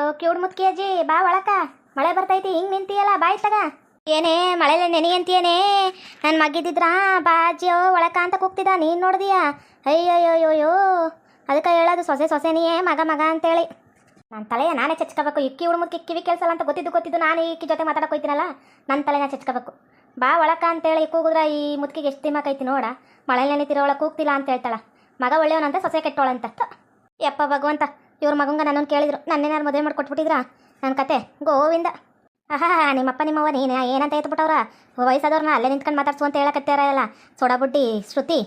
ಅಯ್ಯೋ ಕ್ಯೂಡ್ ಮುತ್ಕಿ ಅಜ್ಜಿ ಬಾ ಒಳಕ. ಮಳೆ ಬರ್ತೈತಿ, ಹಿಂಗ್ ನಿಂತಿಯಲ್ಲ ಬಾಯ್ ತಗ ಏನೇ, ಮಳೆಲೆ ನೆನೆ ಅಂತೇನೆ ನನ್ನ ಮಗಿದ್ದಿದ್ರ ಬಾ ಅಜ್ಜಿಯೋ ಒಳಕ ಅಂತ ಕೂಗ್ತಿದ್ದ. ನೀನ್ ನೋಡ್ದೀಯ? ಅಯ್ಯೋಯ್ಯೋಯ್ಯೋ ಅದಕ್ಕೆ ಹೇಳೋದು ಸೊಸೆ ಸೊಸೆನಿಯೇ, ಮಗ ಮಗ ಅಂತೇಳಿ. ನನ್ನ ತಲೆಯ ನಾನೇ ಚಚ್ಕೋಬೇಕು. ಇಕ್ಕಿ ಹುಡುಮುಕ್ಕಿ ಕಿವಿ ಕೆಲ್ಸಲ್ಲ ಅಂತ ಗೊತ್ತಿದ್ದು ಗೊತ್ತಿದ್ದು ನಾನು ಈಕಿ ಜೊತೆ ಮಾತಾಡಕ್ ಹೋಯ್ತೀನಲ್ಲ? ನನ್ನ ತಲೆನ ಚಚ್ಕೋಬೇಕು. ಬಾ ಒಳಕ ಅಂತೇಳಿ ಕೂಗಿದ್ರ ಈ ಮುತ್ಕಿಗೆ ಎಷ್ಟು ದಿಮಾಕೈತಿ ನೋಡ. ಮಳೆ ನೆನಿತಿರೋ ಕೂಗ್ತಿಲ್ಲ ಅಂತ ಹೇಳ್ತಾಳ. ಮಗ ಒಳ್ಳೆಯವನಂತ, ಸೊಸೆ ಕೆಟ್ಟೋಳಂತ. ಯಪ್ಪ ಭಗವಂತ. ಇವ್ರ ಮಗಂಗ ನನ್ನನ್ನು ಕೇಳಿದ್ರು, ನನ್ನೇನಾರು ಮದುವೆ ಮಾಡ್ಕೊಟ್ಬಿಟ್ಟಿದ್ರಾ ನನ್ನ ಕತೆ, ಗೋವಿಂದ. ಆಹಾ ನಿಮ್ಮಪ್ಪ ನಿಮ್ಮವ್ವ, ನೀನು, ಏನಂತ ಎತ್ಬಿಟ್ಟವ್ರ ವಯಸ್ಸಾದವ್ರನ್ನ ಅಲ್ಲೇ ನಿಂತ್ಕೊಂಡು ಮಾತಾಡ್ಸು ಅಂತ ಹೇಳಕತ್ತಾರಲ್ಲ ಸೋಡಾ ಬುಟ್ಟಿ ಶ್ರುತಿ.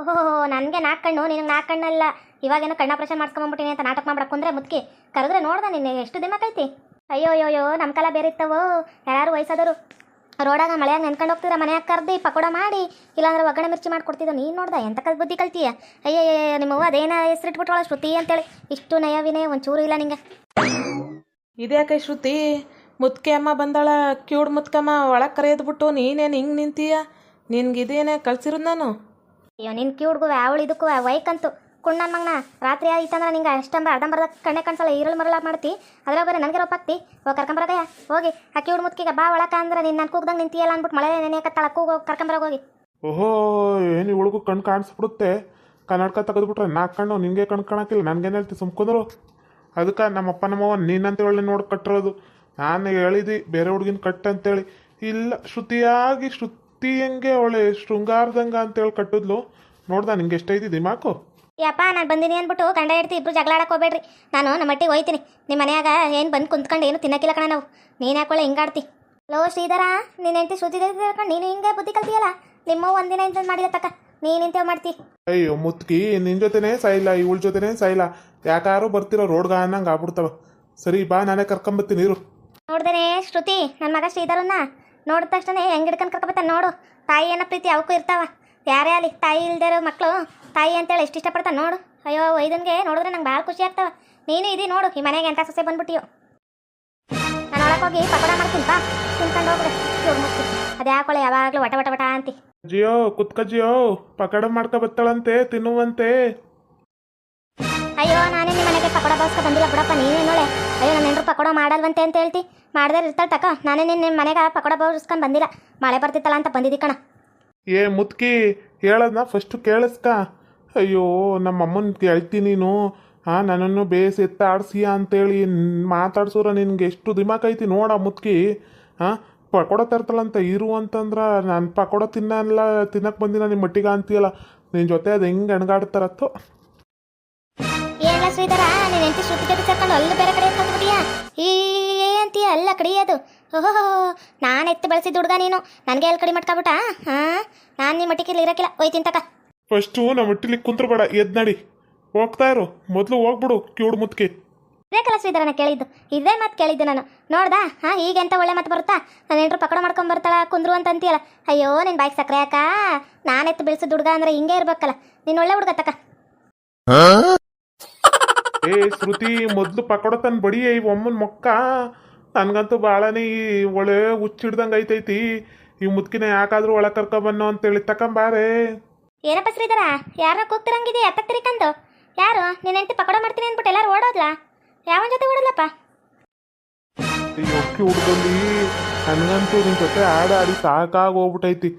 ಓಹೋ ನನಗೆ ನಾಲ್ಕು ಕಣ್ಣು, ನಿನಗೆ ನಾಲ್ಕು ಕಣ್ಣಲ್ಲ. ಇವಾಗೇನೋ ಕಣ್ಣಾಪರೇಷನ್ ಮಾಡ್ಸ್ಕೊಂಬಂಬಿಟ್ಟಿನಿ ಅಂತ ನಾಟಕ ಮಾಡ್ಬೇಕು ಮುದ್ಕಿ ಮುತ್ಕಿ. ಕರೆದ್ರೆ ನೋಡ್ದೆ ನಿನ್ನೆ, ಎಷ್ಟು ದಿಮಾಕೈತಿ ಅಯ್ಯೋ ಅಯ್ಯೋ ನಮ್ಮ ಕಾಲ ಬೇರೆ ಇತ್ತವೋ ಯಾರು ವಯಸ್ಸಾದವರು? ರೋಡಾಗ ಮಳೆಯಾಗ ನೆನ್ಕೊಂಡು ಹೋಗ್ತಿದ್ರ ಮನೆಯಾಗ ಕರ್ದು ಪಕೋಡ ಮಾಡಿ ಇಲ್ಲಾಂದ್ರೆ ಒಗ್ಗರಣೆ ಮಿರ್ಚಿ ಮಾಡ್ಕೊಡ್ತಿದ್ದ ನೀನು ನೋಡ್ದೆ? ಎಂತ ಕಲ್ ಬುದ್ಧಿ ಕಲ್ತೀಯ? ಅಯ್ಯೋ ನಿಮ್ಮವ್ವ ಅದೇನ ಹೆಸರಿಟ್ಬಿಟ್ಟವಳ ಶ್ರುತಿ ಅಂತೇಳಿ. ಇಷ್ಟು ನಯವಿನೇ ಒಂಚೂರು ಇಲ್ಲ ನಿಂಗೆ. ಇದ್ಯಾಕೆ ಶ್ರುತಿ? ಮುತ್ಕೆ ಅಮ್ಮ ಬಂದಾಳ ಕ್ಯೂಡ್ ಮುತ್ಕಮ್ಮ ಒಳಗೆ ಕರೆಯದ್ಬಿಟ್ಟು ನೀನೇನು ಹಿಂಗೆ ನಿಂತೀಯ? ನಿನ್ಗೆ ಇದೇನೆ ಕಳ್ಸಿರೋದು ನಾನು. ಅಯ್ಯೋ ನಿನ್ ಕ್ಯೂಡ್ಗು ಅವಳು ಇದಕ್ಕೂ ವೈಕಂತು. ಕುಣ್ಣ ಮಗನ, ರಾತ್ರಿ ಆಯ್ತಂದ್ರೆ ನಿಂಗೆ ಅಷ್ಟಂಬ ಅರ್ಧಂಬರ್ಧ ಕಣ್ಣೆ ಕಣ್ಸಲ್ಲ ಈರುಳ್ಳಿ ಮರಳ ಮಾಡ್ತಿ. ಅದ್ರಾಗ ಬರೀ ನನಗೆ ರೊಪ್ಪಾಕ್ತಿ ಓ ಕರ್ಕೊಂಬರಗಯ್ಯ ಹೋಗಿ, ಅಕ್ಕಿ ಹುಡು ಮುತ್ಕಿಗೆ ಬಾ ಒಳಕ ಅಂದ್ರೆ ನೀನು ನಾನು ಕೂಗ್ದಂಗೆ ನಿಂತಿಯಲ್ಲ ಅಂದ್ಬಿಟ್ಟು ಮಳೆ ನೆನೆಯಕತ್ತಾಳ ಕೂಗ ಕರ್ಕೊಂಬರೋಗಿ ಹೋಗಿ. ಓಹೋ, ಏನು ಇವಳಿಗೂ ಕಣ್ಣು ಕಾಣಿಸ್ಬಿಡುತ್ತೆ? ಕನ್ನಡಕ ತೆಗೆದ್ಬಿಟ್ರೆ ನಾಲ್ಕು ಕಣ್ಣು ನಿನಗೆ ಕಣ್ಣು ಕಾಣಕ್ಕಿಲ್ಲ ನನಗೇನು ಹೇಳ್ತಿ ಸುಮ್ಕೊಂಡ್ರು ಅದಕ್ಕೆ ನಮ್ಮಪ್ಪ, ನಮ್ಮವ್ವ ನೀನಂತ ಹೇಳಿ ನೋಡಿ ಕಟ್ಟಿರೋದು. ನಾನು ಹೇಳಿದಿ, ಬೇರೆ ಹುಡುಗಿನ ಕಟ್ಟ ಅಂತೇಳಿ ಇಲ್ಲ, ಶ್ರುತಿಯಾಗಿ ಶ್ರುತಿ ಹೆಂಗೆ ಅವಳೆ, ಶೃಂಗಾರದಂಗ ಅಂತೇಳಿ ಕಟ್ಟಿದ್ಲು. ನೋಡ್ದ, ನಿಂಗೆ ಎಷ್ಟೈತಿ ದಿಮಾಕು? ಯಪ್ಪ ನಾನು ಬಂದಿನಿ ಅಂದ್ಬಿಟ್ಟು ಗಂಡ ಹಿಡ್ತಿ ಇಬ್ರು ಜಗಳ ಆಡಕ್ಕೆ ಹೋಗ್ಬೇಡ್ರಿ. ನಾನು ನಮ್ಮ ಮಟ್ಟಿಗೆ ಹೋಯ್ತೀನಿ ನಿಮ್ಮ ಮನೆಯಾಗ ಏನು ಬಂದು ಕುಂತ್ಕೊಂಡು ಏನು ತಿನ್ನಕ್ಕಿಲ್ಲ ಕಣ ನಾವು. ನೀನು ಯಾಕೊಳ್ಳೆ ಹಿಂಗಾಡ್ತಿ? ಲೋ ಶ್ರೀಧರ ನೀನು ಹೆಂಡತಿ ಸುದ್ದಿ ತಿಳ್ಕೊಂಡು ನೀನು ಹಿಂಗೆ ಬುದ್ಧಿ ಕಲ್ತಿಯಲ್ಲ? ನಿಮ್ಮ ಒಂದಿನ ಇಂತ ಮಾಡಿದ ತಕ್ಕ ನೀನು ಇಂತೇವ್ ಮಾಡ್ತಿ. ಅಯ್ಯೋ ಮುತ್ಕಿ ನಿನ್ನ ಜೊತೆನೇ ಸಾಯಿಲ್ಲ ಇವಳ ಜೊತೆನೇ ಸಾಯಿಲ್ಲ ಯಾಕಾರು ಬರ್ತಿರೋ ರೋಡ್ಗ ಅನ್ನಂಗೆ ಆಗ್ಬಿಡ್ತಾವ. ಸರಿ ಬಾ ನಾನೇ ಕರ್ಕೊಂಬತ್ತೀನಿ ಇರು. ನೋಡ್ದೇನೆ ಶ್ರುತಿ ನನ್ನ ಮಗ ಶ್ರೀಧರನ್ನ ನೋಡಿದ ತಕ್ಷಣ ಹೆಂಗೆ ಹಿಡ್ಕೊಂಡು ಕರ್ಕೊಬತ್ತ ನೋಡು. ತಾಯಿ ಏನೋ ಪ್ರೀತಿ ಅವಕ್ಕೂ ಇರ್ತಾವ. ಯಾರೇ ಅಲ್ಲಿ ತಾಯಿ ಇಲ್ದಿರೋ ಮಕ್ಕಳು ತಾಯಿ ಅಂತೇಳಿ ಎಷ್ಟು ಇಷ್ಟಪಡ್ತಾನೆ ನೋಡು. ಅಯ್ಯೋ ವೈದನ್ಗೆ ನೋಡಿದ್ರೆ ನಂಗೆ ಭಾಳ ಖುಷಿ ಆಗ್ತಾವೆ. ನೀನು ಇದೀ ನೋಡು ಈ ಮನೆಗೆ ಎಂಥ ಸೊಸೆ ಬಂದ್ಬಿಟ್ಟಿಯೋ. ನಾನು ಒಳಗೆ ಹೋಗಿ ಪಕೋಡ ಮಾಡ್ತೀನಿ ಬಾ. ತಿನ್ಕೊಂಡು ಹೋಗ್ರೆ ಅದು ಯಾಕೊಳ್ಳೆ ಯಾವಾಗಲೂ ವಟ ವಟ ವಟ ಅಂತಿ. ಜಿಯೋ ಕುತ್ಕ ಜಿಯೋ. ಪಕೋಡ ಮಾಡ್ಕೊ ಬತ್ತಾಳಂತೆ ತಿನ್ನುವಂತೆ. ಅಯ್ಯೋ ನಾನೇ ನಿಮ್ಮ ಮನೆಗೆ ಪಕೋಡ ಬಸ್ಕೊ ಬಂದಿಲ್ಲ ಬಿಡಪ್ಪ ನೀನೇ ನೋಳೆ ಅಯ್ಯೋ ನನ್ನ ಹೆಂಡ್ರು ಪಕೋಡ ಮಾಡಲ್ವಂತೆ ಅಂತ ಹೇಳ್ತಿ. ಮಾಡ್ದೇ ಇರ್ತಾಳೆ ತಕ. ನಾನೇ ನಿಮ್ಮ ಮನೆಗೆ ಪಕೋಡ ಬಸ್ಕೊಂಡು ಬಂದಿಲ್ಲ. ಮಳೆ ಬರ್ತಿತ್ತಲ್ಲ ಅಂತ ಬಂದಿದ್ದಿ ಕಣ. ಏ ಮುತ್ಕಿ, ಹೇಳದ್ನ? ಫಸ್ಟು ಕೇಳಿಸ್ಕ. ಅಯ್ಯೋ, ನಮ್ಮ ಅಮ್ಮನ ಕೇಳ್ತಿ ನೀನು. ಹಾಂ ನನ್ನನ್ನು ಬೇಸ್ ಎತ್ತ ಆಡ್ಸಿಯ ಅಂತೇಳಿ ಮಾತಾಡ್ಸೋರ ನಿನಗೆ ಎಷ್ಟು ದಿಮಾಕ್ ಐತಿ ನೋಡ ಮುತ್ಕಿ. ಹಾಂ ಪಕೋಡ ತರ್ತಲ್ಲಂತ ಇರು ಅಂತಂದ್ರೆ ನಾನು ಪಕೋಡ ತಿನ್ನಲ್ಲ ತಿನ್ನಕ್ಕೆ ಬಂದಿನ ನಿಮ್ಮ ಮಟ್ಟಿಗೆ ಅಂತೀಯಲ್ಲ. ನಿನ್ನ ಜೊತೆ ಅದು ಹೆಂಗೆ ಅಣಗಾಡ್ತಾರತ್ತೋ ಶ್ರೀಧರ ಎಂತ ಶುದ್ಧ ಕಡೆ ಅಲ್ಲ ಕಡಿಯೋದು ಓಹೋ ನಾನು ಎತ್ತು ಬೆಳೆಸಿದ ಹುಡುಗ ನೀನು. ನನಗೆ ಎಲ್ಲಿ ಕಡಿಮೆ ಮಾಡ್ಕೊಬಿಟ್ಟ? ಹಾಂ? ನಾನು ನಿಮ್ಮ ಮಟ್ಟಿಗೆ ಇರೋಕ್ಕಿಲ್ಲ. ಹೋಯ್ತೀನಿ ತಕ ಫಸ್ಟು ನಮ್ಮ ಮಟ್ಟಿಲಿ ಕುಂತ್ರಬೇಡ. ಎದ್ ನಡಿ. ಹೋಗ್ತಾ ಇರು. ಮೊದಲು ಹೋಗ್ಬಿಡು ಕಿವುಡು ಮುತ್ಕಿ. ಇದೇ ಕಲ ಶ್ರೀಧರನ ಕೇಳಿದ್ದು. ಇದೇ ಮಾತು ಕೇಳಿದ್ದು ನಾನು. ನೋಡ್ದಾ? ಹಾಂ ಈಗ ಎಂತ ಒಳ್ಳೆ ಮಾತು ಬರುತ್ತಾ? ನಾನು ಹೆಂಡ್ರು ಪಕಡ ಮಾಡ್ಕೊಂಡ್ ಬರ್ತಾಳ ಕುಂದ್ರು ಅಂತ ಅಂತೀಯಲ್ಲ ಅಯ್ಯೋ ನಿನ್ ಬಾಯ್ಗೆ ಸಕ್ಕರೆ ಯಾಕ ನಾನು ಎತ್ತು ಬೆಳೆಸಿದ ಹುಡುಗ ಅಂದ್ರೆ ಹಿಂಗೆ ಇರ್ಬೇಕಲ್ಲ. ನೀನು ಒಳ್ಳೆ ಹುಡುಗ ತಕ. ಏ ಶ್ರುತಿ ಮೊದಲು ಪಕಡ ತಂದು ಬಡಿ ಈ ಒಮ್ಮನ ಮೊಕ್ಕ? ನನ್ಗಂತೂ ಭಾಳನೇ ಈ ಒಳ್ಳೆ ಹುಚ್ಚಿಡ್ದಂಗೆ ಐತೈತಿ. ಈ ಮುದ್ಕಿನ ಯಾಕಾದ್ರೂ ಒಳಗೆ ಕರ್ಕೊಬನ್ನೋ ಅಂತೇಳಿ ತಕೊಂಬಾರೆ. ಏನಪ್ಪ ಶ್ರೀಧರ? ಯಾರನ್ನ ಕೂಗ್ತಿರಂಗಿದೆ ಎತ್ತ ತಿರ್ಕಂದು ಯಾರು? ನಿನ್ನ ಹೆಂಡತಿ ಪಕೋಡ ಮಾಡ್ತೀನಿ ಅಂದ್ಬಿಟ್ಟು ಎಲ್ಲರೂ ಓಡೋದ್ಲಾ? ಯಾವನ ಜೊತೆ ಓಡೋದ್ಲಪ್ಪ? ಒಕ್ಕಿ ಹುಡ್ಕೊಂಡು ನನಗಂತೂ ನಿನ್ನ ಜೊತೆ ಆಡಾಡಿ ಸಾಕಾಗಿ ಹೋಗ್ಬಿಟ್ಟೈತಿ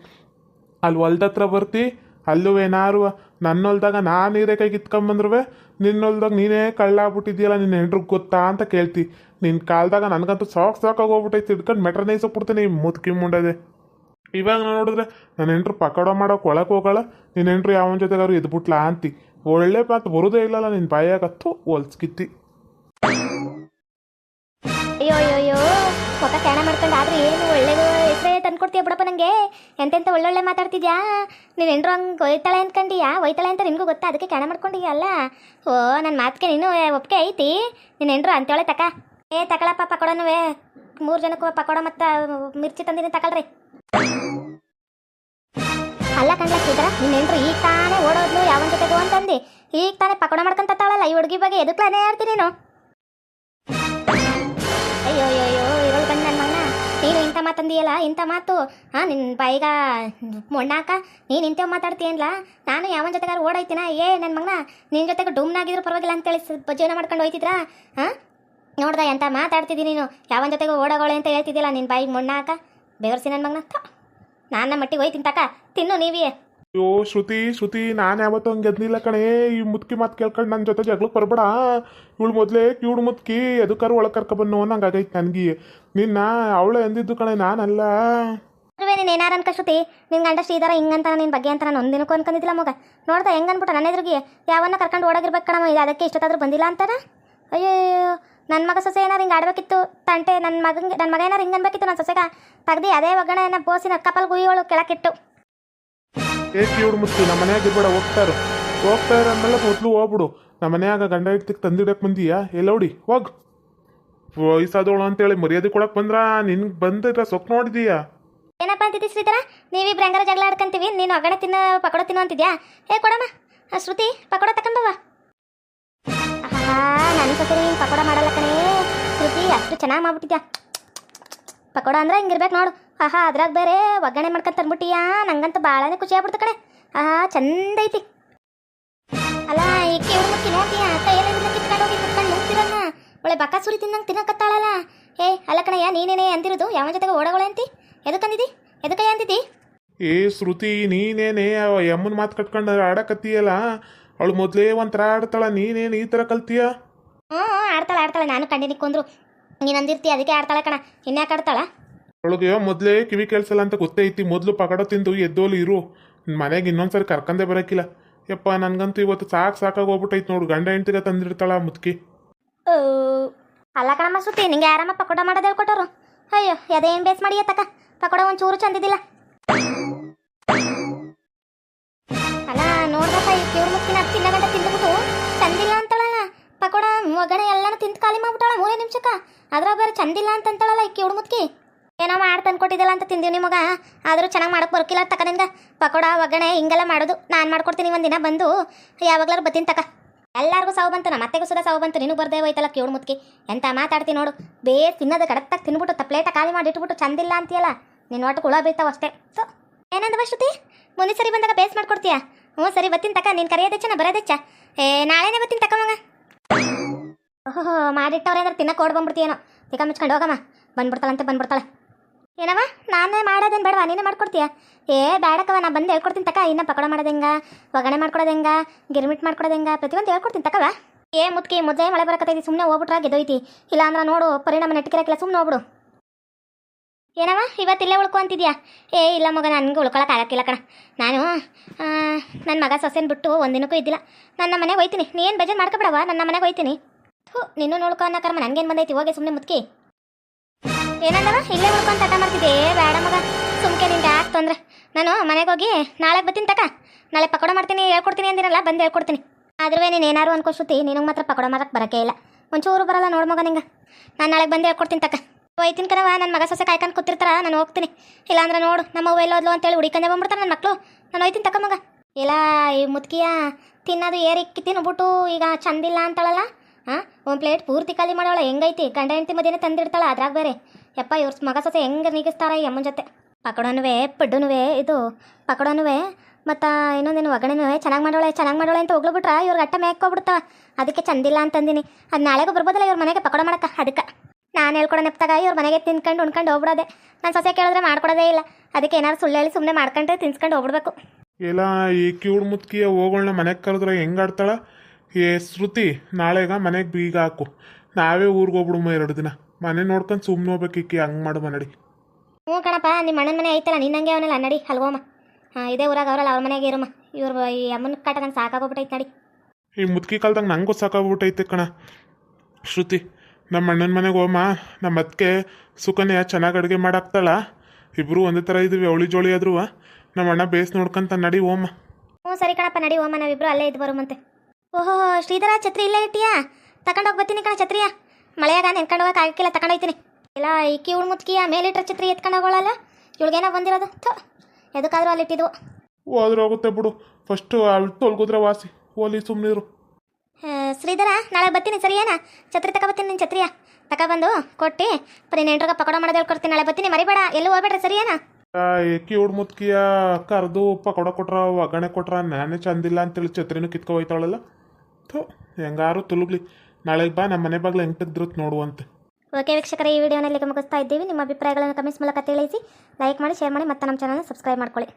ಅಲ್ಲಿ ಹೊಲ್ದತ್ರ ಬರ್ತಿ ಅಲ್ಲೂ ಏನಾರು ನನ್ನ ಹೊಲ್ದಾಗ ನಾನು ಹೀರೆಕಾಯಿ ಕಿತ್ಕೊಂಬಂದ್ರುವೆ ನಿನ್ನ ಹೊಲ್ದಾಗ ನೀನೇ ಕಳ್ಳಾಗ್ಬಿಟ್ಟಿದ್ಯಲ್ಲ ನಿನ್ನ ಹೆಂಡ್ರಿಗೆ ಗೊತ್ತಾ ಅಂತ ಕೇಳ್ತಿ. ನಿನ್ನ ಕಾಲ್ದಾಗ ನನಗಂತೂ ಸಾಕ್ ಸಾಕಾಗಿ ಹೋಗ್ಬಿಟ್ಟೈತಿ. ಹಿಡ್ಕೊಂಡು ಮೆಟ್ರನೈಸ್ ನೈಸೋಗ್ಬಿಡ್ತೀನಿ ಮುದ್ಕಿ ಮುಂಡದೆ ಇವಾಗ ನಾನು ನೋಡಿದ್ರೆ ನನ್ನ ಹೆಂಡ್ರು ಪಕಡೋ ಮಾಡೋಕೆ ಒಳಗೆ ಹೋಗಲ್ಲ. ನಿನ್ನ ಹೆಂಡ್ರು ಯಾವನ ಜೊತೆಗಾರು ಇದ್ಬಿಟ್ಲ ಅಂತಿ. ಒಳ್ಳೆ ಮಾತು ಬರೋದೇ ಇಲ್ಲಲ್ಲ ನಿನ್ನ ಬಾಯಾಗತ್ತು ಹೊಲ್ಸ್ಕಿತ್ತಿ. ಅಯ್ಯೋ ಅಯ್ಯೋ ಅಯ್ಯೋ ಮುಖ ಕ್ಯಾಣ ಮಾಡ್ಕೊಂಡು ಆದ್ರೆ ಏನು ಒಳ್ಳೆದು ಹೆಸರೇ ತಂದ್ಕೊಡ್ತೀಯ ಬಿಡಪ್ಪ ನನಗೆ ಎಂತೆಂತ ಒಳ್ಳೊಳ್ಳೆ ಮಾತಾಡ್ತಿದ್ಯಾ? ನೀನು ಹೆಂಡ್ರು ಹಂಗೆ ಒಯ್ತಾಳೆ ಅಂದ್ಕೊಂಡಿಯಾ ಒಯ್ತಾಳೆ ಅಂತ ನಿನಗೂ ಗೊತ್ತಾ? ಅದಕ್ಕೆ ಕ್ಯಾಣ ಮಾಡ್ಕೊಂಡಿಯಾ ಅಲ್ಲ? ಓ ನನ್ನ ಮಾತಿಗೆ ನೀನು ಒಪ್ಪಿಗೆ ಐತಿ. ನಿನ್ನ ಹೆಂಡ್ರು ಅಂತೇಳೆ ತಕ. ಏ ತಕಳಪ್ಪ ಪಕೋಡನು ಮೂರು ಜನಕ್ಕೂ ಪಕೋಡ ಮತ್ತು ಮಿರ್ಚಿ ತಂದಿನಿ ತಕಳ್ರಿ ಅಲ್ಲ ಕಣ್ಲಕ್ಕಿದ್ರ ನಿನ್ನ ಹೆಂಡ್ರು ಈಗ ತಾನೇ ಓಡೋದ್ಲು, ಯಾವನ್ ಜೊತೆಗೂ ಅಂತಂದು. ಈಗ ತಾನೇ ಪಕೋಡ ಮಾಡ್ಕೊಂತಾಳಲ್ಲ ಈ ಹುಡುಗಿ ಬಗ್ಗೆ ಎದಕ್ಲಾನೇ ಆಡ್ತೀನಿ ನೀನು? ಅಯ್ಯೋ ಅಯ್ಯೋ ಬಂದು ನನ್ನ ಮಗನ. ನೀನು ಇಂಥ ಮಾತಂದಿಯಲ್ಲ ಇಂಥ ಮಾತು. ಹಾಂ ನಿನ್ನ ಬಾಯಿಗ ಮೊಣ್ಣಾಕ, ನೀನು ಇಂಥವ್ ಮಾತಾಡ್ತೀಯಲ್ಲ ನಾನು ಯಾವನ ಜೊತೆಗಾರ ಓಡೈತಿನ ಏ ನನ್ನ ಮಗನ ನಿನ್ನ ಜೊತೆಗೆ ಡೂಮ್ನಾಗಿದ್ರು ಪರವಾಗಿಲ್ಲ ಅಂತೇಳಿ ಹೇಳಿ ಜೀವನ ಮಾಡ್ಕೊಂಡು ಹೋಯ್ತಿದ್ರಾ? ಹಾಂ ನೋಡ್ದ ಎಂತ ಮಾತಾಡ್ತಿದ್ದೀನಿ ನೀನು? ಯಾವನ ಜೊತೆಗೂ ಓಡಗೋಳೆ ಅಂತ ಹೇಳ್ತಿದ್ದಿಲ್ಲ ನಿನ್ನ ಬಾಯಿಗೆ ಮೊಣ್ಣ ಹಾಕ ಬೆವರ್ಸಿ ನನ್ನ ಮಗನ ನಾನು ನಮ್ಮ ಮಟ್ಟಿಗೆ ಹೋಯ್ತೀನಿ ತಕ ತಿನ್ನು ನೀವೇ. ಅಯ್ಯೋ ಶ್ರುತಿ ಶ್ರುತಿ ನಾನು ಯಾವತ್ತೂ ಹಂಗೆ ಎದ್ನಿಲ್ಲ ಕಣೇ. ಈ ಮುತ್ಕಿ ಮಾತು ಕೇಳ್ಕೊಂಡು ನನ್ನ ಜೊತೆ ಜಗಳಕ್ಕೆ ಬರಬೇಡ. ಇವಳು ಮೊದಲೇ ಕಿವಳು ಮುತ್ಕಿ ಎದಕ್ಕಾರ ಒಳಗೆ ಕರ್ಕೊಬನ್ನು ನಂಗಾಗೈತೆ ನನಗೆ. ನಿನ್ನ ಅವಳೇ ಎಂದಿದ್ದು ಕಣೆ ನಾನಲ್ಲ. ನೀನು ಏನಾರ ಅನ್ಕ ಶ್ರುತಿ? ನಿನ್ ಗಂಡ ಶ್ರೀಧರ ಹಿಂಗಂತ ನಿನ್ನ ಬಗ್ಗೆ ಅಂತ ನಾನು ಒಂದಿನಕ್ಕೂ ಅನ್ಕೊಂಡಿದ್ದಿಲ್ಲ ಮಗ. ನೋಡ್ದ ಹೆಂಗ್ ಅನ್ಬಿಟ್ಟು ನನ್ನ ಎದುರಿಗೆ? ಯಾವನ್ನ ಕರ್ಕೊಂಡು ಓಡಾಗಿರ್ಬೇಕು ಕಣಮ್ಮ ಇದು ಅದಕ್ಕೆ ಇಷ್ಟೊತ್ತಾದ್ರೂ ಬಂದಿಲ್ಲ ಅಂತಾರ ಅಯ್ಯೋ ನನ್ನ ಮಗ ಸೊಸೆ ಏನಾರು ಹಿಂಗೆ ಆಡಬೇಕಿತ್ತು? ತಂಟೆ ನನ್ನ ಮಗಂಗೆ ನನ್ನ ಮಗ ಏನಾರು ಹಿಂಗೆ ಅನ್ಬೇಕಿತ್ತು ನನ್ನ ಸೊಸೆಗ? ತೆಗ್ದು ಅದೇ ಒಗ್ಗರಣೆನ ಬೋಸಿನ ಕಪಲ್ ಗುಯ್ಯೋಳು ಕೆಳಕಿಟ್ಟು. ಏ ಕಿವುಡು ಮುಚ್ಚಿ ನಮ್ಮ ಮನ್ಯಾಗ ಇರ್ಬೇಡ ಹೋಗ್ತಾರು. ಹೋಗ್ತಾರ ಅಂದಮೇಲೆ ಮೊದಲು ಹೋಗ್ಬಿಡು. ನಮ್ಮ ಮನೆಯಾಗ ಗಂಡ ಇಡ್ತಿಗೆ ತಂದಿಡಕ್ಕೆ ಬಂದೀಯಾ? ಎಲ್ಲ ಹೊಡಿ ಹೋಗ್. ವಯಸ್ಸಾದವಳು ಅಂತೇಳಿ ಮರ್ಯಾದೆ ಕೊಡಕ್ಕೆ ಬಂದ್ರ ನಿನ್ಗೆ ಬಂದಿರ ಸೊಕ್ ನೋಡಿದೀಯಾ? ಏನಪ್ಪ ಅಂತಿದ್ದಿ ಶ್ರೀಧರ ನೀವಿಬ್ರು ಹೆಂಗಾರ ಜಗಳ ಆಡ್ಕೊಂತೀವಿ? ನೀನು ಒಗ್ಗರಣೆ ತಿನ್ನ ಪಕೋಡ ತಿನ್ನೋ ಅಂತಿದ್ಯಾ? ಹೇ ಕೊಡಮ್ಮ ಆ, ಶ್ರುತಿ ಪಕೋಡ ತಕೊಂಡವ ಆಹಾ ನನ್ನ ಸೊಸೆ ನೀನು ಪಕೋಡ ಮಾಡಲ್ಲ ಕಣೇ. ಶ್ರುತಿ, ಅಷ್ಟು ಚೆನ್ನಾಗಿ ಮಾಡ್ಬಿಟ್ಟಿದ್ಯಾ? ಪಕೋಡ ಅಂದ್ರೆ ಹಿಂಗಿರ್ಬೇಕು ನೋಡು. ಆಹಾ, ಅದ್ರಾಗ ಬೇರೆ ಒಗ್ಗರಣೆ ಮಾಡ್ಕೊಂಡು ತಂದ್ಬಿಟ್ಟಿಯಾ? ನಂಗಂತೂ ಭಾಳನೇ ಖುಷಿ ಆಗ್ಬಿಡ್ತು ಕಣೆ. ಆಹಾ, ಚಂದ ಐತಿ. ಅಲ್ಲ ಈ ಕೇಳಿ ಮುಕ್ಕಿ ನೋಡ್ತೀಯ ಒಳ್ಳೆ ಬಕ್ಕ ಸುರಿ ತಿನ್ನಂಗೆ ತಿನ್ನಕತ್ತಾಳಲ್ಲ. ಏ, ಅಲ್ಲ ಕಣಯ್ಯ ನೀನೇನೇ ಅಂದಿರೋದು? ಯಾವ ಜೊತೆಗೆ ಓಡಗಳು ಅಂತಿ? ಎದಕ್ಕಂದಿದಿ ಎದಕ್ಕಯ್ಯ ಅಂದಿದ್ದಿ ಏ, ಶ್ರುತಿ, ನೀನೇನೇ ಯಮ್ಮನ ಮಾತು ಕಟ್ಕೊಂಡು ಆಡಕತ್ತೀಯಲ್ಲ? ಅವಳು ಮೊದಲೇ ಒಂಥರ ಆಡ್ತಾಳ ನೀನೇನು ಈ ಥರ ಕಲ್ತೀಯ? ಹ್ಞೂ ಆಡ್ತಾಳೆ ಆಡ್ತಾಳೆ. ನಾನು ಕಂಡಿನಿ ಕೊಂದ್ರು. ನೀನು ಅಂದಿರ್ತಿ ಅದಕ್ಕೆ ಆಡ್ತಾಳೆ ಕಣ. ಇನ್ಯಾಕೆ ಆಡ್ತಾಳ? ಅವಳಿಗೆ ಮೊದಲೇ ಕಿವಿ ಕೇಳಿಸಲ್ಲ ಅಂತ ಗೊತ್ತೇ ಗೊತ್ತೈತಿ ಮೊದಲು ಪಗಡ ತಿಂದು ಎದ್ದೋಲಿ ಇರು. ಮನೆಗೆ ಇನ್ನೊಂದ್ಸರಿ ಕರ್ಕಂದೇ ಬರೋಕ್ಕಿಲ್ಲ ಯಪ್ಪ ನನಗಂತೂ ಇವತ್ತು ಸಾಕು ಸಾಕಾಗಿ ಹೋಗ್ಬಿಟ್ಟೈತೆ ನೋಡು. ಗಂಡ ಹೆಂಡ್ತಿಗೆ ತಂದಿರ್ತಾಳ ಮುತ್ಕಿ. ಓ, ಅಲ್ಲ ಕಣಮ್ಮ ಸುತ್ತಿ ನಿಂಗೆ ಯಾರಮ್ಮ ಪಕೋಡ ಮಾಡೋದು ಹೇಳ್ಕೊಟ್ಟರು ಅಯ್ಯೋ ಅದೇನು ಬೇಸ್ ಮಾಡಿ ತಕ ಪಕೋಡ ಒಂದ್ ಚೂರು ಚಂದಿದ್ದಿಲ್ಲ. ಕಿವ್ರು ಮುಕ್ಕಿನ ತಿನ್ನ ತಿಂದ್ಬಿಟ್ಟು ಚಂದಿಲ್ಲ ಅಂತಾಳಲ್ಲ. ಪಕೋಡ, ಒಗ್ಗರಣೆ ಎಲ್ಲಾನು ತಿಂದು ಖಾಲಿ ಮಾಡ್ಬಿಟ್ಟಾಳ. ಮೂರೇ ನಿಮಿಷಕ್ಕ. ಅದ್ರಾಗ ಬೇರೆ ಚಂದಿಲ್ಲ ಅಂತ ಅಂತಾಳಲ್ಲ ಈ ಕಿವ್ರು ಏನೋ ಮಾಡಿ ತಂದ್ಕೊಟ್ಟಿದ್ದಲ್ಲ ಅಂತ ತಿಂದೀವಿ ನಿಮಗ. ಆದರೂ ಚೆನ್ನಾಗಿ ಮಾಡಕ್ಕೆ ಬರ್ಕಿಲ್ಲ ತಕ ನಿನ್ಗೆ. ಪಕೋಡ, ಒಗ್ಗರಣೆ ಹಿಂಗೆಲ್ಲ ಮಾಡೋದು. ನಾನು ಮಾಡ್ಕೊಡ್ತೀನಿ ಒಂದಿನ ಬಂದು. ಯಾವಾಗ್ಲಾರು ಬತ್ತೀನಿ ತಕ. ಎಲ್ಲರಿಗೂ ಸಾವು ಬಂತು ನಮ್ಮ ಮತ್ತೆಗೂ ಸುದ ಸಾವು ಬಂತು. ನಿನಗೆ ಬರ್ದೇ ಹೋಯ್ತಲ್ಲ ಕೇಳು ಮುತ್ಕಿ ಎಂತ ಮಾತಾಡ್ತೀನಿ ನೋಡು. ಬೇ ತಿನ್ನೋದು ಕರೆಕ್ಟಾಗಿ ತಿನ್ಬಿಟ್ಟು ತಪ್ಲೇಟ ಖಾಲಿ ಮಾಡಿ ಇಟ್ಬಿಟ್ಟು ಚಂದಿಲ್ಲ ಅಂತೀಯಲ್ಲ. ನಿನ್ನ ಒಟ್ಟು ಕುಳ ಬೀಳ್ತಾವ ಅಷ್ಟೇ. ಸೊ ಏನಂದವ ಶ್ರುತಿ? ಮುಂದೆ ಸರಿ ಬಂದಾಗ ಬೇಸ್ ಮಾಡ್ಕೊಡ್ತೀಯಾ? ಹ್ಞೂ, ಸರಿ, ಬತ್ತಿನ ತಕ. ನೀನು ಕರೆಯೋದೆಚ್ಚ ನಾ ಬರೋದೆಚ್ಚ ಏ, ನಾಳೆನೇ ಬತ್ತಿನ ತಕ ಮಗ ಓಹೋ ಮಾಡಿಟ್ಟವ್ರೆ ಅಂದ್ರೆ ತಿನ್ನಕ್ಕೆ ಓಡ್ ಬಂದ್ಬಿಡ್ತೀಯೇನೋ. ತಿಕ್ಕ ಮುಚ್ಕೊಂಡು ಹೋಗಮ್ಮ. ಬಂದ್ಬಿಡ್ತಾಳಂತೆ ಬಂದ್ಬಿಡ್ತಾಳೆ. ಏನವ ನಾನೇ ಮಾಡೋದೇನು ಬೇಡವಾ? ನೀನೇ ಮಾಡ್ಕೊಡ್ತೀಯ? ಏ ಬೇಡಕ್ಕವ ನಾ ಬಂದು ಹೇಳ್ಕೊಡ್ತೀನಿ ತಕ. ಇನ್ನ ಪಕೋಡ ಮಾಡೋದು ಹೆಂಗ? ಒಗ್ಗರಣೆ ಮಾಡ್ಕೊಡೋದು ಹೆಂಗ? ಗಿರ್ಮಿಟ್ ಮಾಡ್ಕೊಡೋದು ಹೆಂಗ? ಪ್ರತಿಯೊಂದು ಹೇಳ್ಕೊಡ್ತೀನಿ ತಕವ ಏ ಮುತ್ಕಿ ಮುದ್ದೆ ಮಳೆ ಬರಕತ್ತೈತಿ ಸುಮ್ಮನೆ ಹೋಗ್ಬಿಟ್ರಾಗಿದ್ದೋಯ್ತಿ ಇಲ್ಲ ಅಂದ್ರೆ ನೋಡು, ಪರಿಣಾಮ ನೆಟ್ಟಿರಕ್ಕಿಲ್ಲ ಸುಮ್ಮನೆ ಹೋಗ್ಬಿಡು. ಏನವ ಇವತ್ತು ಇಲ್ಲೇ ಉಳ್ಕೊ ಅಂತಿದ್ಯಾ? ಏ, ಇಲ್ಲ ಮಗ, ನನಗೆ ಉಳ್ಕೊಳಕ್ಕೆ ಆಗಕ್ಕಿಲ್ಲ ಕಣ. ನಾನು ನನ್ನ ಮಗ ಸೊಸೆನ ಬಿಟ್ಟು ಒಂದಿನಕ್ಕೂ ಇದ್ದಿಲ್ಲ. ನನ್ನ ಮನೆಗೆ ಹೋಯ್ತೀನಿ. ನೀ ಏನು ಬೇಜಾರು ಮಾಡ್ಕೊಬೇಡವ ನನ್ನ ಮನೆಗೆ ಹೋಯ್ತೀನಿ. ಥೂ, ನಿನ್ನೂ ನೋಡ್ಕೊ ಅನ್ನೋ ಕರ್ಮ ನನಗೇನು ಬಂದೈತಿ? ಹೋಗಿ ಸುಮ್ಮನೆ ಮುತ್ಕಿ. ಏನಂದವ? ಇಲ್ಲೇ ಉಳ್ಕೊಂತ ತಟ ಮಾಡ್ತಿದ್ದೆ ಬೇಡ ಮಗ. ಸುಮ್ಕೆ ನಿಂಗೆ ಯಾಕೆ ತೊಂದರೆ? ನಾನು ಮನೆಗೆ ಹೋಗಿ ನಾಳೆ ಬರ್ತೀನಿ ತಕ. ನಾಳೆ ಪಕೋಡ ಮಾಡ್ತೀನಿ, ಹೇಳ್ಕೊಡ್ತೀನಿ ಅಂದಿರಲ್ಲ ಬಂದು ಹೇಳ್ಕೊಡ್ತೀನಿ. ಆದ್ರೂ ನೀನು ಏನಾರು ಅನ್ಕೋ ಶ್ರುತಿ, ನಿನಗೆ ಮಾತ್ರ ಪಕೋಡ ಮಾಡಕ್ಕೆ ಬರೋಕ್ಕೆ ಇಲ್ಲ. ಒಂಚೂರು ಬರಲ್ಲ ನೋಡು ಮಗ ನಿಂಗೆ. ನಾನು ನಾಳೆಗೆ ಬಂದು ಹೇಳ್ಕೊಡ್ತೀನಿ ತಕ. ಹೋಯ್ತೀನಿ ಕಣವ ನನ್ನ ಮಗ ಸೊಸೆ ಕಾಯ್ಕೊಂಡು ಕೂತಿರ್ತಾರ, ನಾನು ಹೋಗ್ತೀನಿ. ಇಲ್ಲಾಂದ್ರೆ ನೋಡು, ನಮ್ಮ ಅವ್ವ ಎಲ್ಲೋದ್ಲು ಅಂತೇಳಿ ಹುಡಿಕಂದೆ ಬಂದ್ಬಿಡ್ತಾರೆ ನನ್ನ ಮಕ್ಕಳು ನಾನು ಒಯ್ತೀನಿ ತಕ ಮಗ. ಇಲ್ಲ, ಈ ಮುತ್ಕಿಯ ತಿನ್ನೋದು ಏರಿಕ್ಕಿ ತಿನ್ಬಿಟ್ಟು ಈಗ ಚಂದಿಲ್ಲ ಅಂತಾಳಲ್ಲ? ಹಾಂ ಒಂದು ಪ್ಲೇಟ್ ಪೂರ್ತಿ ಖಾಲಿ ಮಾಡೋಳ ಹೆಂಗೈತಿ? ಗಂಡ ಹೆಂಡತಿ ಮಧ್ಯೆ ತಂದಿರ್ತಾಳ ಅದ್ರಾಗ ಬೇರೆ. ಯಪ್ಪ, ಇವ್ರ ಮಗ ಸೊಸೆ ಹೆಂಗೆ ನೀಗಿಸ್ತಾರ ಈ ಜೊತೆ? ಪಕಡೋನುವೆ, ಪಡ್ಡುನುವೆ, ಇದು ಪಕೋಡನುವೆ, ಮತ್ತು ಇನ್ನೊಂದೇನು ಒಗ್ಗರಣೆನುವೆ? ಚೆನ್ನಾಗಿ ಮಾಡೋಳೆ ಚೆನ್ನಾಗಿ ಮಾಡೋಳೆ ಅಂತ ಹೋಗ್ಬಿಟ್ರ ಇವ್ರಿಗೆ ಅಟ್ಟ ಮೇಕೋಗ್ಬಿಡ್ತಾವ ಅದಕ್ಕೆ ಚಂದಿಲ್ಲ ಅಂತಂದಿನಿ. ಅದು ನಾಳೆಗೂ ಬರ್ಬೋದಲ್ಲ ಇವ್ರ ಮನೆಗೆ ಪಕೋಡ ಮಾಡಕ್ಕೆ, ಅದಕ್ಕೆ. ನಾನು ಹೇಳ್ಕೊಡೋ ನೆಪ್ತಾಗ ಇವ್ರ ಮನೆಗೆ ತಿನ್ಕೊಂಡು ಉಣ್ಕೊಂಡು ಹೋಗ್ಬಿಡೋದೆ. ನಾನು ಸೊಸೆ ಕೇಳಿದ್ರೆ ಮಾಡ್ಕೊಡೋದೇ ಇಲ್ಲ. ಅದಕ್ಕೆ ಏನಾದ್ರು ಸುಳ್ಳು ಹೇಳಿ ಸುಮ್ಮನೆ ಮಾಡ್ಕೊಂಡ್ರೆ ತಿನ್ಸ್ಕೊಂಡು ಹೋಗ್ಬಿಡ್ಬೇಕು. ಎಲ್ಲ ಈ ಕಿವುಡು ಮುತ್ಕಿಯ ಹೋಗೋಣ ಮನೆಗೆ ಕರೆದ್ರೆ ಹೆಂಗೆ ಆಡ್ತಾಳ? ಏ ಶ್ರುತಿ ನಾಳೆಗ ಮನೆಗೆ ಬೀಗ ಹಾಕು. ನಾವೇ ಊರಿಗೆ ಹೋಗ್ಬಿಡುಮ ಎರಡು ದಿನ. ಮನೆ ನೋಡ್ಕೊಂಡು ಸುಮ್ಮನೆ ಹೋಗ್ಬೇಕಿಕ್ಕಿ ಹಂಗೆ ಮಾಡು ಮನಡಿ. ಹ್ಞೂ ಕಣಪ್ಪ ನಿಮ್ಮ ಅಣ್ಣನ ಮನೆ ಐತಲ್ಲ ನಿನ್ನಂಗೆ ಅವನಲ್ಲ ನಡಿ ಅಲ್ಗೋಮ್ಮ ಹಾಂ ಇದೇ ಊರಾಗ ಅವರಲ್ಲ ಅವ್ರ ಮನೆಗೆ ಇರಮ್ಮ ಇವ್ರ ಈ ಅಮ್ಮನ ಕಾಟ ನಂಗೆ ಸಾಕಾಗೋಗ್ಬಿಟ್ಟೈತೆ ನಡಿ. ಈ ಮುತ್ಕಿ ಕಾಲ್ದಾಗ ನಂಗೂ ಸಾಕಾಗ್ಬಿಟ್ಟೈತೆ ಕಣ. ಶ್ರುತಿ ನಮ್ಮ ಅಣ್ಣನ ಮನೆಗೆ ಹೋಮ ನಮ್ಮ ಅತ್ತಿಗೆ ಸುಕನ್ಯ ಚೆನ್ನಾಗಿ ಅಡುಗೆ ಮಾಡಾಕ್ತಾಳ. ಇಬ್ಬರು ಒಂದೇ ಥರ ಇದ್ವಿ ಅವಳಿ ಜೋಳಿ ಆದ್ರೂ. ನಮ್ಮ ಅಣ್ಣ ಬೇಸ್ ನೋಡ್ಕಂತ ನಡಿ ಓಮ ಹ್ಞೂ ಸರಿ ಕಣಪ್ಪ ನಡಿ ಓಮ ನಾವಿಬ್ರು ಅಲ್ಲೇ ಇದ್ದು ಬರುಮಂತೆ. ಓಹೋ ಶ್ರೀಧರ ಛತ್ರಿ ಇಲ್ಲೇ ಇಟ್ಟಿಯಾ? ತಗೊಂಡೋಗಿ ಬರ್ತೀನಿ ಕಣ ಛತ್ರಿಯ. ಮಳೆಯಾಗ ನೆನ್ಕೊಂಡು ಹೋಗಕ್ಕೆ ಆಗಕ್ಕಿಲ್ಲ ತಗೊಂಡೋಯ್ತೀನಿ ಇಲ್ಲ ಇಕ್ಕಿ ಉಳ್ ಮುತ್ಕಿಯ ಮೇಲಿಟ್ರ ಛತ್ರಿ ಎತ್ಕೊಂಡು ಹೋಗೋಳಲ್ಲ? ಇವಳಿಗೇನೋ ಬಂದಿರೋದು. ಥೋ ಎದಕ್ಕಾದ್ರೂ ಅಲ್ಲಿ ಇಟ್ಟಿದ್ವು ಹೋದ್ರೆ ಹೋಗುತ್ತೆ ಬಿಡು. ಫಸ್ಟು ಅಳ್ತು ತೊಲ್ಗುದ್ರೆ ವಾಸಿ ಓಲಿ ಸುಮ್ಮನಿರು ಶ್ರೀಧರ ನಾಳೆ ಬರ್ತೀನಿ ಏನ ಛತ್ರಿ ತಗೊಬತ್ತೀನಿ ನಿನ್ನ ಛತ್ರಿಯ. ತಗೊಬಂದು ಕೊಟ್ಟಿ ಬರೀ ನೆಂಟ್ರಿಗೆ ಪಕೋಡ ಮಾಡೋದು ಹೇಳ್ಕೊಡ್ತೀನಿ ನಾಳೆ ಬರ್ತೀನಿ. ಮರಿಬೇಡ ಎಲ್ಲೂ ಹೋಗ್ಬೇಡ್ರಿ ಸರಿ ಏಕಿ ಹುಡ್ ಮುತ್ಕಿಯ ಕರೆದು ಪಕೋಡ ಕೊಟ್ರ ಒಗ್ಗರಣೆ ಕೊಟ್ರ ನಾನೇ ಚಂದಿಲ್ಲ ಅಂತೇಳಿ ಛತ್ರಿನೂ ಕಿತ್ಕೊ ಹೋಯ್ತಾಳಲ್ಲ? ಥೋ ಹೆಂಗಾರು ತುಲುಗ್ಲಿ. ನಾಳೆ ಬಾ ನಮ್ಮ ಮನೆ ಬಾಗ್ಲು ಹೆಂಗೆ ತೆಗ್ದಿರುತ್ತೆ ನೋಡುವಂತೆ ಓಕೆ ವೀಕ್ಷಕರೇ ಈ ವಿಡಿಯೋನಲ್ಲಿ ಮುಗಿಸ್ತಾ ಇದ್ದೀವಿ. ನಿಮ್ಮ ಅಭಿಪ್ರಾಯಗಳನ್ನು ಕಮೆಂಟ್ಸ್ ಮೂಲಕ ತಿಳಿಸಿ. ಲೈಕ್ ಮಾಡಿ ಶೇರ್ ಮಾಡಿ ಮತ್ತೆ ನಮ್ಮ ಚಾನಲ್ನ ಸಬ್ಸ್ಕ್ರೈಬ್ ಮಾಡ್ಕೊಳ್ಳಿ.